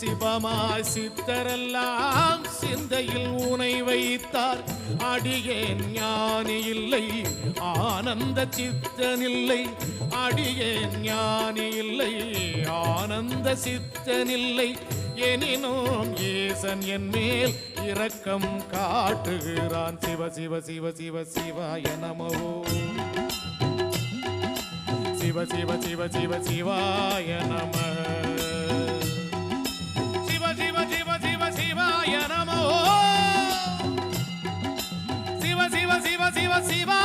சிவமாய் சித்தரெல்லாம் சிந்தையில் உனை வைத்தார். அடியேன் ஞானி இல்லை ஆனந்த சித்தனில்லை. அடியேன் ஞானி இல்லை ஆனந்த சித்தனில்லை. எனினும் ஈசன் என் மேல் இரக்கம் காட்டுகிறான். சிவ சிவ சிவ சிவ சிவாய நமோ. சிவ சிவ சிவ சிவ சிவாய சிவ சிவ சிவ சிவ சிவாய